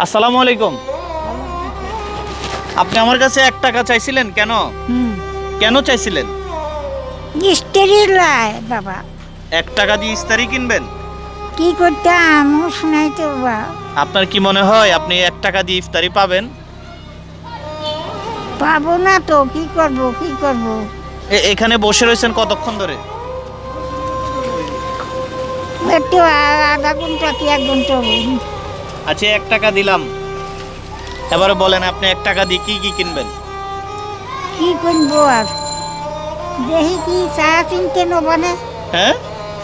আসসালামু আলাইকুম। আপনি আমার কাছে এক টাকা চাইছিলেন কেন? কেন চাইছিলেন? লাই বাবা। এক টাকা দিয়ে ইস্তারি কিনবেন? কি করতাম শোনাই তো বাবা। আপনার কি মনে হয় আপনি এক টাকা দিয়ে ইফতারি পাবেন? পাবো না তো কি করব কি করব? এ- এখানে বসে রয়েছেন কতক্ষণ ধরে? একটু আধা ঘণ্টা কি এক ঘণ্টা। আচ্ছা এক টাকা দিলাম। এবারে বলেন আপনি এক টাকা দিয়ে কি কি কিনবেন? কি করব আর? দেখি কি চা চিনতে নবানে হ্যাঁ?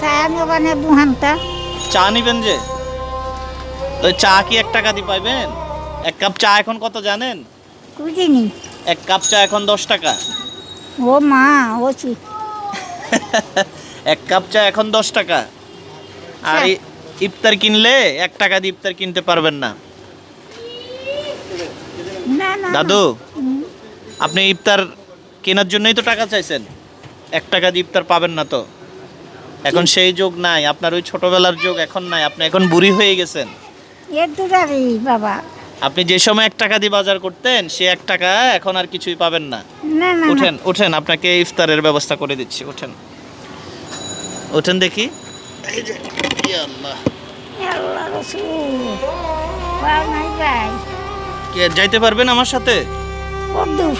চা নবানে বুহানটা? চা নিবেন যে? তো চা কি এক টাকা দিয়ে পাইবেন? এক কাপ চা এখন কত জানেন? বুঝিনি। এক কাপ চা এখন দশ টাকা। ও মা ও চি। এক কাপ চা এখন দশ টাকা। আর ইফতার কিনলে এক টাকা দিয়ে ইফতার কিনতে পারবেন না। দাদু আপনি ইফতার কেনার জন্যই তো টাকা চাইছেন। এক টাকা দিয়ে ইফতার পাবেন না তো। এখন সেই যোগ নাই আপনার ওই ছোটবেলার যোগ এখন নাই আপনি এখন বুড়ি হয়ে গেছেন। বাবা। আপনি যে সময় এক টাকা দিয়ে বাজার করতেন সে এক টাকা এখন আর কিছুই পাবেন না। উঠেন উঠেন আপনাকে ইফতারের ব্যবস্থা করে দিচ্ছি উঠেন। উঠেন দেখি। এই যে, আল্লাহ। আল্লাহ রসুল নাই কে যাইতে পারবেন আমার সাথে? কদ্দুর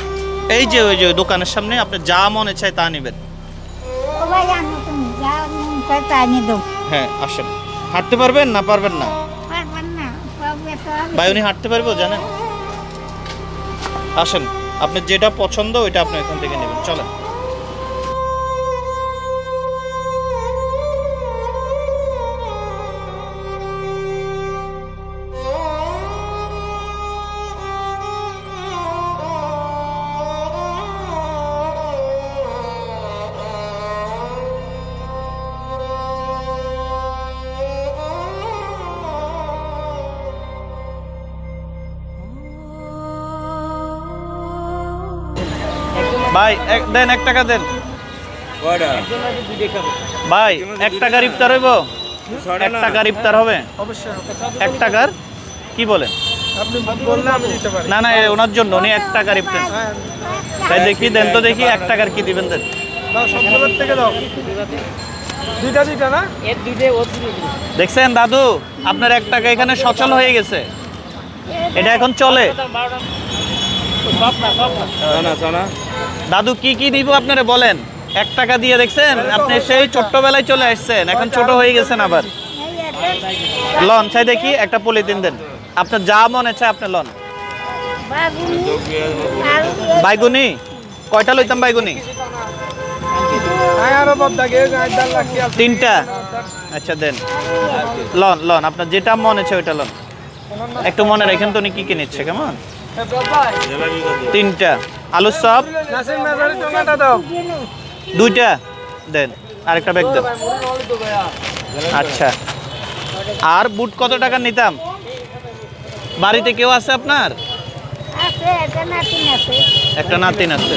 এই যে ওই যে দোকানের সামনে আপনি যা মনে চায় তা নেবেন। ও ভাই আনো তুমি যা মন করে তাই নিয়ে দাও হ্যাঁ আসেন। হাঁটতে পারবেন না পারবেন না? পারবেন না ভাই উনি হাঁটতে পারব জানেন? আসেন আপনার যেটা পছন্দ ওইটা আপনি এখান থেকে নেবেন। চলেন। ভাই এক- দেন এক টাকা দেন। ভাই এক টাকার ইফতার হইব? এক টাকার ইফতার হবে? এক টাকার? কি বলেন? আপনি বললে আমি দিতে পারি। না না ওনার জন্য উনি এক টাকার ইফতার। তাই দেখি দেন তো দেখি এক টাকার কি দিবেন দেন। থেকে দাও। দুইটা দুইটা না? দেখছেন দাদু? আপনার এক টাকা এখানে সচল হয়ে গেছে। এটা এখন চলে। দাদু, কি কি দিব আপনারা বলেন? এক টাকা দিয়ে দেখছেন? আপনি সেই ছোট্টবেলায় চলে আসছেন। এখন ছোট হয়ে গেছেন আবার। লন, চাই দেখি, একটা পলিথিন দেন আপনার যা মনে চায় আপনি লন। বাইগুনি? কয়টা লইতাম বাইগুনি? তিনটা? আচ্ছা দেন। লন লন, আপনার যেটা মনে আছে ওইটা লন। একটু মনে রাখেন তো উনি কি কি নিচ্ছে, কেমন? তিনটা। আলুর চপ দাও দুইটা। দেন আরেকটা ব্যাগ দেন। আচ্ছা। আর বুট কত টাকা নিতাম? বাড়িতে কেউ আছে আপনার? একটা নাতিন আছে।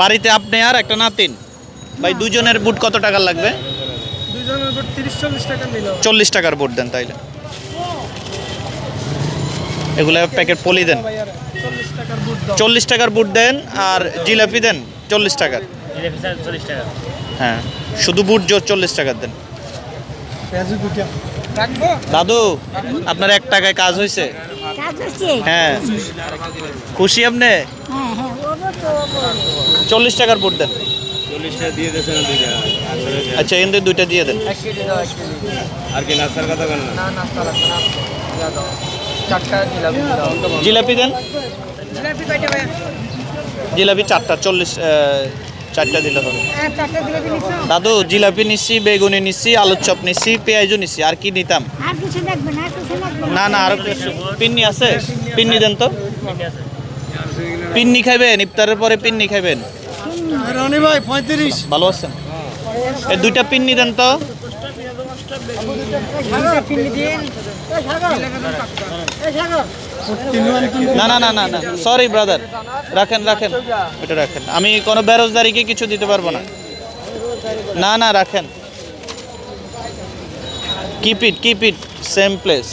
বাড়িতে আপনি আর একটা নাতিন? ভাই দুজনের বুট কত টাকা লাগবে? চল্লিশ টাকার বুট দেন তাইলে। এগুলো প্যাকেট পলি দেন। চল্লিশ টাকার বুট দেন আর জিলাপি দেন চল্লিশ টাকার। হ্যাঁ শুধু বুট জোর চল্লিশ টাকার দেন। দাদু আপনার এক টাকায় কাজ হয়েছে হ্যাঁ। খুশি আপনি? হ্যাঁ হ্যাঁ। চল্লিশ টাকার বুট দেন। আচ্ছা এখান থেকে দুইটা? দিয়ে দেন। আর কি নাস্তার কথা বলেন? না। জিলাপি দেন? জিলাপি চারটা চল্লিশ চারটা দিলে হবে। তো? দাদু জিলাপি নিচ্ছি বেগুনি নিচ্ছি আলুর চপ নিচ্ছি পেঁয়াজও নিচ্ছি আর কি নিতাম? না না। না আরও কিছু। পিন্নি আছে? পিন্নি দেন তো। পিন্নি খাইবেন? ইফতারের পরে পিন্নি খাইবেন? পঁয়ত্রিশ। ভালো আছেন? এই দুইটা পিন্নি দেন তো। না না না না না। সরি ব্রাদার রাখেন রাখেন। এটা রাখেন। আমি কোনো বেরোজগারিকে কিছু দিতে পারব না। না না রাখেন। Keep it keep it same place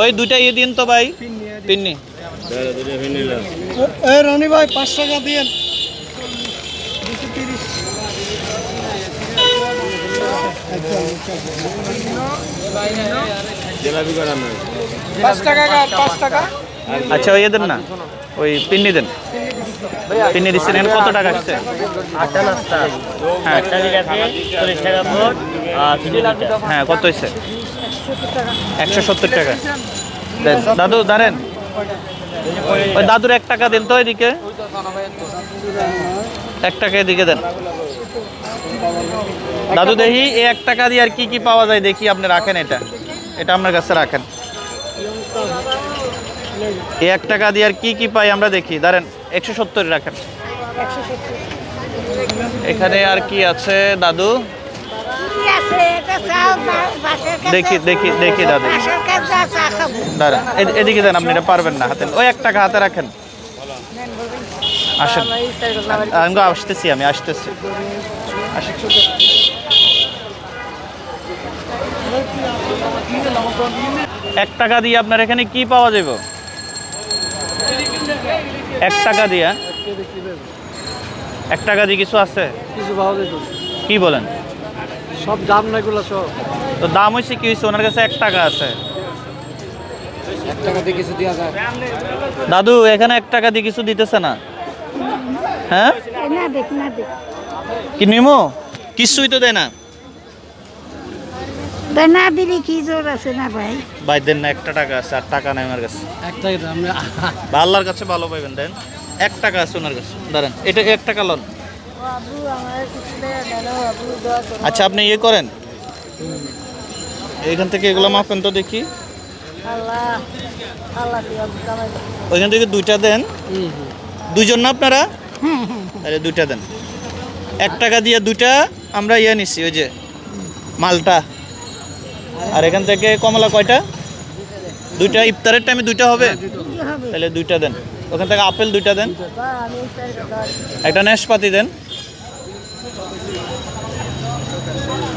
ওই দুইটা ইয়ে দিন তো ভাই। পিন্নি রনি ভাই পাঁচ টাকা দিয়েন। আচ্ছা ওই ইয়ে দেন না? ওই পিন্নি দেন। পিন্নি দিচ্ছেন। এখানে কত টাকা আসছে? হ্যাঁ। হ্যাঁ কত হয়েছে? একশো সত্তর টাকা। দাদু দাঁড়েন। ওই দাদুর এক টাকা দিন তো এদিকে। এক টাকা এদিকে দেন। দাদু দেখি এই এক টাকা দিয়ে আর কি কি পাওয়া যায় দেখি আপনি রাখেন এটা। এটা আপনার কাছে রাখেন। এই এক টাকা দিয়ে আর কি কি পাই আমরা দেখি, দাঁড়েন, একশো সত্তর রাখেন। এখানে আর কি আছে দাদু? দেখি দেখি দেখি দাদু। দাঁড়ান এদিকে দেন আপনি, এটা পারবেন না হাতে। ওই এক টাকা হাতে রাখেন। আসেন। আমি আসতেছি আমি, আসতেছি। আসেন। এক টাকা দিয়ে আপনার এখানে কি পাওয়া যাবে? এক টাকা দিয়ে। এক টাকা দিয়ে কিছু আছে? কিছু পাওয়া যেত কি বলেন? সব দাম না এগুলো সব। তো দাম হয়েছে কি হয়েছে ওনার কাছে এক টাকা আছে। এক টাকা দিয়ে কিছু দেওয়া যায়। দাদু এখানে এক টাকা দিয়ে কিছু দিতেছে না। হ্যাঁ? না দেখ না দেখ। কি নিমো? কিছুই তো দেয় না। না দিলে কি জোর আছে না ভাই? ভাই দেন না একটা টাকা আছে আর টাকা নাই আমার কাছে। এক টাকা দাম বা আল্লাহর কাছে ভালো পাইবেন দেন। এক টাকা আছে ওনার কাছে দাঁড়ান এটা এক টাকা লন। আচ্ছা আপনি ইয়ে করেন। এইখান থেকে এগুলো মাপেন তো দেখি। ওইখান থেকে দুইটা দেন। দুইজন না আপনারা? তাহলে দুইটা দেন। এক টাকা দিয়ে দুইটা আমরা ইয়ে নিছি ওই যে মালটা। আর এখান থেকে কমলা কয়টা? দুইটা ইফতারের টাইমে দুইটা হবে? তাহলে দুইটা দেন। ওখান থেকে আপেল দুইটা দেন। একটা নাশপাতি দেন।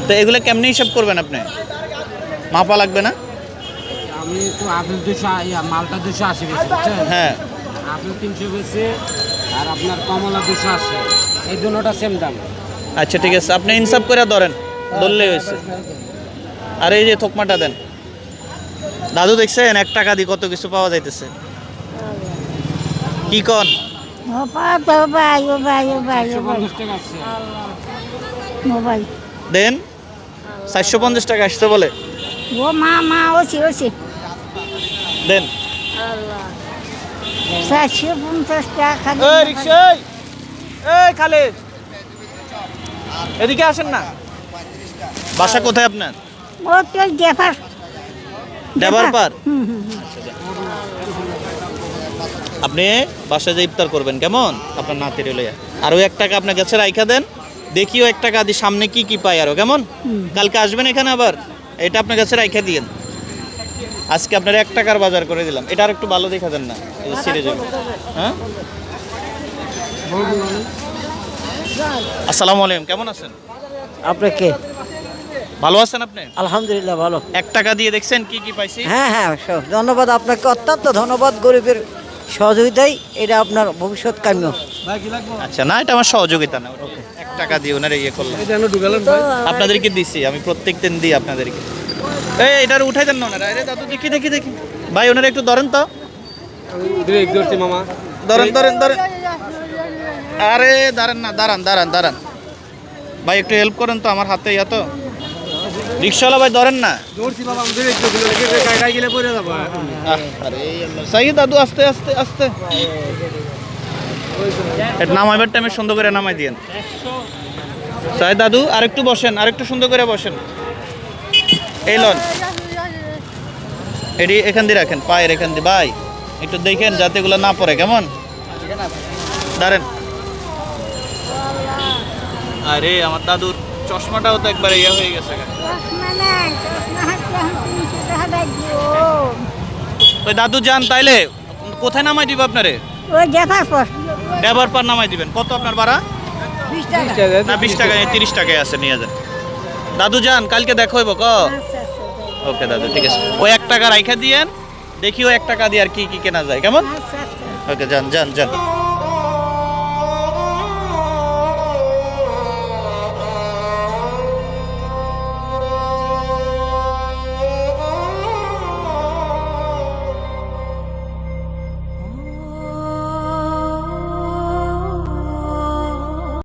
তো এগুলো কেমনি হিসাব করবেন আপনি? মাপা লাগবে না? আমি তো আপেল দুশো মালটা দুশো আশি হ্যাঁ। আপেল তিনশো বেশি আর আপনার কমলা দুশো আশি এই দুটোটা সেম দাম। আচ্ছা ঠিক আছে। আপনি ইনসাফ করে ধরেন ধরলেই হয়েছে। আর এই যে থকমাটা দেন। দাদু দেখছেন এক টাকা দিয়ে কত কিছু পাওয়া যাইতেছে। কি কন? দেন। চারশো পঞ্চাশ টাকা আসছে বলে। ও মা মা ওছি ওছি দেন। চারশো পঞ্চাশ টাকা এই রিক্সা এই এই খালে এদিকে আসেন না। বাসা কোথায় আপনার? ডেফার ডেবার পার। আপনি বাসায় যে ইফতার করবেন কেমন? আপনার নাতির লইয়া আর এক টাকা আপনার কাছে রাইখা দেন। দেখিও এক টাকা দিয়ে সামনে কি কি পাই আরও কেমন? কালকে আসবেন এখানে আবার। এটা আপনার কাছে রাইখা দিয়েন আজকে আপনার এক টাকার বাজার করে দিলাম। এটা আর একটু ভালো দেখা দেন না ছিঁড়ে যাবে হ্যাঁ? আসসালামু আলাইকুম কেমন আছেন? আপনি কে? ভালো আছেন আপনি? আলহামদুলিল্লাহ ভালো। এক টাকা দিয়ে দেখছেন কি কি পাইছি? হ্যাঁ হ্যাঁ ধন্যবাদ আপনাকে। অত্যন্ত ধন্যবাদ গরিবের সহযোগিতাই এটা আপনার ভবিষ্যৎ কাম্য। আচ্ছা না এটা আমার সহযোগিতা না। এক টাকা দিয়ে ওনারা ইয়ে করলাম। আপনাদেরকে দিছি আমি প্রত্যেক দিন দিই আপনাদেরকে। এই এটার উঠাই দেন না ওনারা। আরে দাদু দেখি দেখি দেখি। ভাই ওনারা একটু ধরেন তো। মামা। ধরেন ধরেন ধরেন। আরে দাঁড়ান না দাঁড়ান দাঁড়ান দাঁড়ান। ভাই একটু হেল্প করেন তো আমার হাতে ইয়া তো। রিক্সাওয়ালা ভাই ধরেন না। সাই দাদু আস্তে আস্তে আস্তে। নামাইবার টাইমে সুন্দর করে নামাই দিয়েন। সাই দাদু আরেকটু বসেন আরেকটু সুন্দর করে বসেন। এই লন। এটি এখান দিয়ে রাখেন পায়ের এখান দিয়ে। ভাই একটু দেখেন যাতে এগুলো না পড়ে কেমন? দাঁড়েন। আরে আমার দাদুর চশমাটাও তো একবার ইয়ে হয়ে গেছে। ওই দাদু যান তাইলে। কোথায় নামাই দিব আপনারে? ডেফার পর নামাই দিবেন। কত আপনার ভাড়া? না বিশ টাকা তিরিশ টাকায় আছে নিয়ে যান। দাদু যান কালকে দেখো হইব ক? ওকে দাদু ঠিক আছে। ওই এক টাকা রাইখা দিয়েন দেখি ও এক টাকা দিয়ে আর কি কি কেনা যায় কেমন? আচ্ছা আচ্ছা। ওকে যান যান যান।